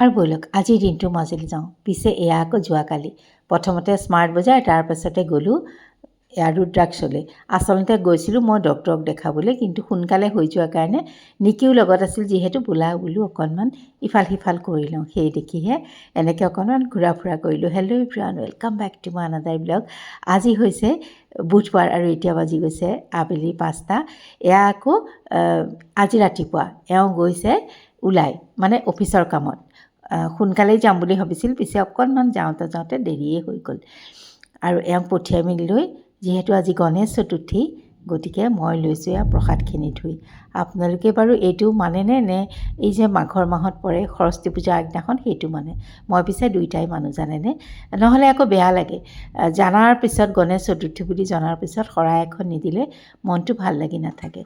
আৰু ব'লক আজিৰ দিনটো মাজুলী যাওঁ। পিছে এয়া আকৌ যোৱাকালি। প্ৰথমতে স্মাৰ্ট বজাৰ তাৰপাছতে গ'লোঁ এয়া ৰুদ্ৰাক্ষলৈ। আচলতে গৈছিলোঁ মই ডক্টৰক দেখাবলৈ, কিন্তু সোনকালে হৈ যোৱাৰ কাৰণে নিকিও লগত আছিল যিহেতু বোলা বোলো অকণমান ইফাল সিফাল কৰি লওঁ। সেই দেখিহে এনেকৈ অকণমান ঘূৰা ফুৰা কৰিলোঁ। Hello' everyone welcome back to my another blog আজি হৈছে বুধবাৰ আৰু এতিয়া বাজি গৈছে আবেলি পাঁচটা। এয়া আকৌ আজি ৰাতিপুৱা এওঁ গৈছে ওলাই মানে অফিচৰ কামত। সোনকালেই যাম বুলি ভাবিছিল। পিছে অকণমান যাওঁতে যাওঁতে দেৰিয়ে হৈ গ'ল। আৰু এওঁক পঠিয়াই মেলি লৈ যিহেতু আজি গণেশ চতুৰ্থী গতিকে মই লৈছোঁ এয়া প্ৰসাদখিনি ধুই। আপোনালোকে বাৰু এইটো মানেনে নে এই যে মাঘৰ মাহত পৰে সৰস্বতী পূজাৰ আগদিনাখন সেইটো মানে? মই পিছে দুইটাই মানুহ জানেনে? নহ'লে আকৌ বেয়া লাগে। জনাৰ পিছত গণেশ চতুৰ্থী বুলি জনাৰ পিছত শৰাই এখন নিদিলে মনটো ভাল লাগি নাথাকে।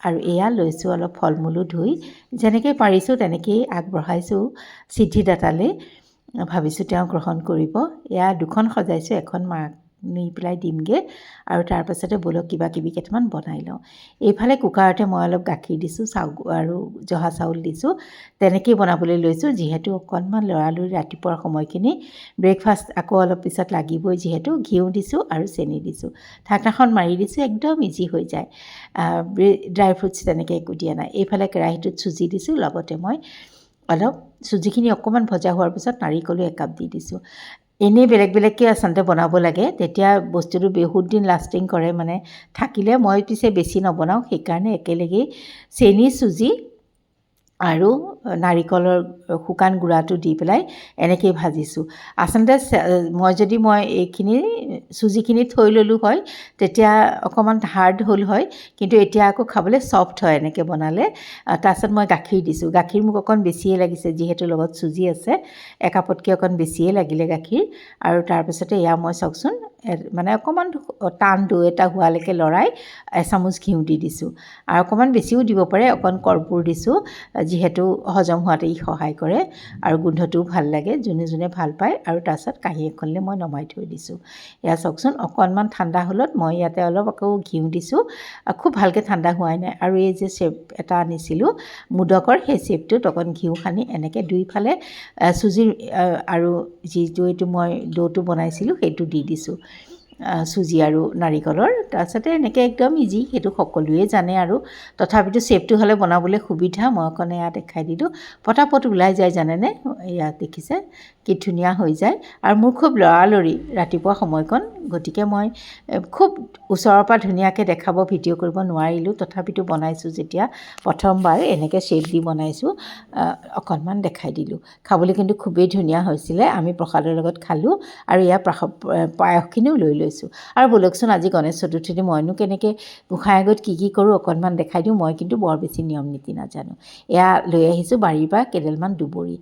আৰু এয়া লৈছোঁ অলপ ফল মূলো ধুই। যেনেকৈ পাৰিছোঁ তেনেকেই আগবঢ়াইছোঁ। সিদ্ধিদাতালৈ ভাবিছোঁ তেওঁ গ্ৰহণ কৰিব। এয়া দুখন সজাইছোঁ এখন মাক। নি পেলাই দিমগৈ আৰু তাৰপাছতে ব'লক কিবা কিবি কেইটামান বনাই লওঁ। এইফালে কুকাৰতে মই অলপ গাখীৰ দিছোঁ চাউ আৰু জহা চাউল দিছোঁ। তেনেকেই বনাবলৈ লৈছোঁ যিহেতু অকণমান লৰালৰি ৰাতিপুৱাৰ সময়খিনি। ব্ৰেকফাষ্ট আকৌ অলপ পিছত লাগিবই যিহেতু। ঘিউ দিছোঁ আৰু চেনি দিছোঁ। ঢাকনাখন মাৰি দিছোঁ একদম ইজি হৈ যায়। ড্ৰাই ফ্ৰুটছ তেনেকৈ একো দিয়া নাই। এইফালে কেৰাহীটোত চুজি দিছোঁ লগতে মই অলপ চুজিখিনি অকণমান ভজা হোৱাৰ পিছত নাৰিকলো একাপ দি দিছোঁ। এনেই বেলেগ বেলেগকৈ আচলতে বনাব লাগে। তেতিয়া বস্তুটো বহুত দিন লাষ্টিং কৰে। মানে থাকিলে মই পিছে বেছি নবনাওঁ, সেইকাৰণে একেলগেই চেনি, চুজি আৰু নাৰিকলৰ শুকান গুড়াটো দি পেলাই এনেকৈয়ে ভাজিছোঁ। আচলতে মই যদি মই এইখিনি, চুজিখিনি থৈ ল'লোঁ হয়, তেতিয়া অকণমান হাৰ্ড হ'ল হয়, কিন্তু এতিয়া আকৌ খাবলৈ ছফ্ট হয় এনেকৈ বনালে। তাৰপিছত মই গাখীৰ দিছোঁ। গাখীৰ মোক অকণ বেছিয়ে লাগিছে, যিহেতু লগত চুজি আছে, একাপতকৈ অকণ বেছিয়ে লাগিলে গাখীৰ। আৰু তাৰপিছতে এয়া মই চাওকচোন মানে অকণমান টান দৈ এটা হোৱালৈকে লৰাই এচামুচ ঘিউ দি দিছোঁ। আৰু অকণমান বেছিও দিব পাৰে অকণ কৰ্পূৰ দিছোঁ যিহেতু হজম হোৱাতে ই সহায় কৰে আৰু গোন্ধটোও ভাল লাগে যোনে যোনে ভাল পায় আৰু তাৰপিছত কাঁহী এখনলৈ মই নমাই থৈ দিছোঁ। এয়া চাওকচোন অকণমান ঠাণ্ডা হ'লত মই ইয়াতে অলপ আকৌ ঘিউ দিছোঁ। খুব ভালকৈ ঠাণ্ডা হোৱাই নাই আৰু এই যে চেপ এটা আনিছিলোঁ মোদকৰ সেই চেপটোত অকণ ঘিউ সানি এনেকৈ দুইফালে চুজিৰ আৰু যিটো এইটো মই ড'টো বনাইছিলোঁ সেইটো দি দিছোঁ। চুজি আৰু নাৰিকলৰ। তাৰপিছতে এনেকৈ একদম ইজি সেইটো সকলোৱে জানে আৰু। তথাপিতো চেপটো হ'লে বনাবলৈ সুবিধা মই অকণ এয়া দেখাই দিলোঁ। পটাপট ওলাই যায় জানেনে? ইয়াত দেখিছে কি ধুনীয়া হৈ যায়। আৰু মোৰ খুব লৰালৰি ৰাতিপুৱা সময়কণ গতিকে মই খুব ওচৰৰ পৰা ধুনীয়াকৈ দেখাব ভিডিঅ' কৰিব নোৱাৰিলোঁ। তথাপিতো বনাইছোঁ যেতিয়া প্ৰথমবাৰ এনেকৈ শ্বেপ দি বনাইছোঁ অকণমান দেখাই দিলোঁ। খাবলৈ কিন্তু খুবেই ধুনীয়া হৈছিলে আমি প্ৰসাদৰ লগত খালোঁ। আৰু ইয়াৰ পায়সখিনিও লৈ লৈছোঁ। আৰু ব'লকচোন, আজি গণেশ চতুৰ্থীতে মইনো কেনেকৈ গোঁসাই আগত কি কি কৰোঁ, অকণমান দেখাই দিওঁ। মই কিন্তু বৰ বেছি নিয়ম নীতি নাজানো। এয়া লৈ আহিছোঁ বাৰীৰ পৰা কেইডালমান দুবৰি।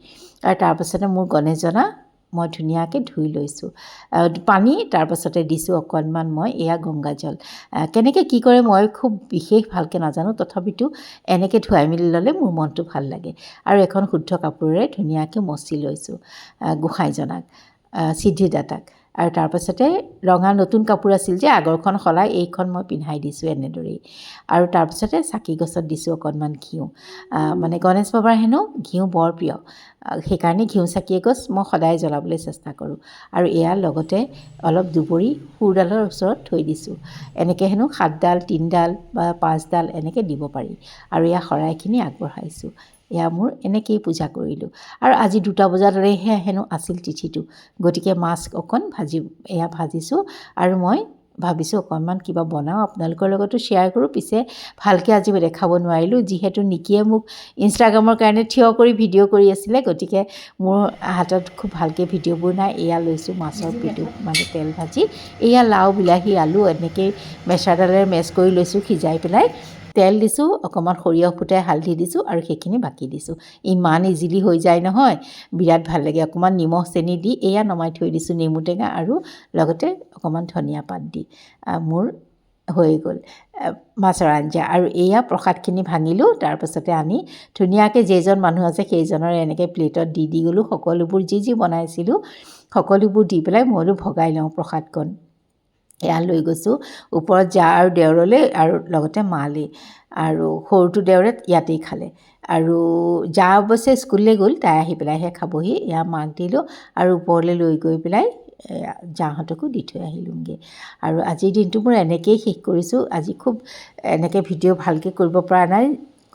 আৰু তাৰপাছতে মোৰ গণেশজনা মই ধুনীয়াকৈ ধুই লৈছোঁ। পানী তাৰপাছতে দিছোঁ অকণমান মই, এয়া গংগাজল কেনেকৈ কি কৰে মই খুব বিশেষ ভালকৈ নাজানো, তথাপিতো এনেকৈ ধুৱাই মেলি ল'লে মোৰ মনটো ভালো লাগে। আৰু এখন শুদ্ধ কাপোৰেৰে ধুনীয়াকৈ মচি লৈছোঁ গোঁসাইজনাক সিদ্ধিদাতাক। আৰু তাৰপাছতে ৰঙা নতুন কাপোৰ আছিল যে আগৰখন সলাই এইখন মই পিন্ধাই দিছোঁ এনেদৰেই। আৰু তাৰপিছতে চাকি গছত দিছোঁ অকণমান ঘিউ। মানে গণেশ বাবাৰ হেনো ঘিউ বৰ প্ৰিয়। সেইকাৰণে ঘিউ চাকি এগছ মই সদায় জ্বলাবলৈ চেষ্টা কৰোঁ। আৰু এয়াৰ লগতে অলপ দুবৰি সুৰডালৰ ওচৰত থৈ দিছোঁ। এনেকৈ হেনো সাতডাল তিনিডাল বা পাঁচডাল এনেকৈ দিব পাৰি। আৰু এয়া শৰাইখিনি আগবঢ়াইছোঁ। এয়া মোৰ এনেকৈয়ে পূজা কৰিলোঁ। আৰু আজি দুটা বজালৈহে হেনো আছিল তিথিটো। গতিকে মাছ অকণ ভাজি, এয়া ভাজিছোঁ আৰু মই ভাবিছোঁ অকণমান কিবা বনাওঁ, আপোনালোকৰ লগতো শ্বেয়াৰ কৰোঁ। পিছে ভালকৈ আজি দেখাব নোৱাৰিলোঁ, যিহেতু নিকিয়ে মোক ইনষ্টাগ্ৰামৰ কাৰণে থিয় কৰি ভিডিঅ' কৰি আছিলে, গতিকে মোৰ হাতত খুব ভালকৈ ভিডিঅ'বোৰ নাই, এয়া লৈছোঁ মাছৰ পিটু মানে তেল ভাজি। এয়া লাও, বিলাহী, আলু এনেকৈয়ে মেছাৰডালেৰে মেছ কৰি লৈছোঁ, সিজাই পেলাই। তেল দিছোঁ অকণমান সৰিয়হ ফুটাই হালধি দিছোঁ আৰু সেইখিনি বাকি দিছোঁ। ইমান ইজিলি হৈ যায় নহয়। বিৰাট ভাল লাগে। অকণমান নিমখ চেনি দি এয়া নমাই থৈ দিছোঁ নেমু টেঙা আৰু লগতে অকণমান ধনিয়া পাত দি। মোৰ হৈ গ'ল। মাছৰ আঞ্জা। আৰু এয়া প্ৰসাদখিনি ভাঙিলোঁ তাৰপাছতে আনি ধুনীয়াকৈ যেইজন মানুহ আছে সেইজনৰ এনেকৈ প্লেটত দি দি গ'লোঁ। সকলোবোৰ যি যি বনাইছিলোঁ সকলোবোৰ দি পেলাই মইলো ভগাই লওঁ প্ৰসাদকণ। এয়া লৈ গৈছোঁ। ওপৰত জা আৰু দেওৰলৈ আৰু লগতে মালৈ আৰু সৰুটো দেওৰে ইয়াতেই খালে। আৰু জা অৱশ্যে স্কুললৈ গ'ল তাই আহি পেলাইহে খাবহি। এয়া মাক দিলোঁ আৰু ওপৰলৈ লৈ গৈ পেলাই জাহঁতকো দি থৈ আহিলোঁগৈ। আৰু আজিৰ দিনটো মোৰ এনেকৈয়ে শেষ কৰিছোঁ। আজি খুব এনেকৈ ভিডিঅ' ভালকৈ কৰিব পৰা নাই।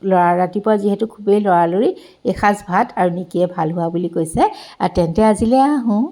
ল'ৰা ৰাতিপুৱা যিহেতু খুবেই লৰালৰি এসাঁজ ভাত আৰু নিকিয়ে ভাল হোৱা বুলি কৈছে। আৰু তেন্তে আজিলৈ আহোঁ।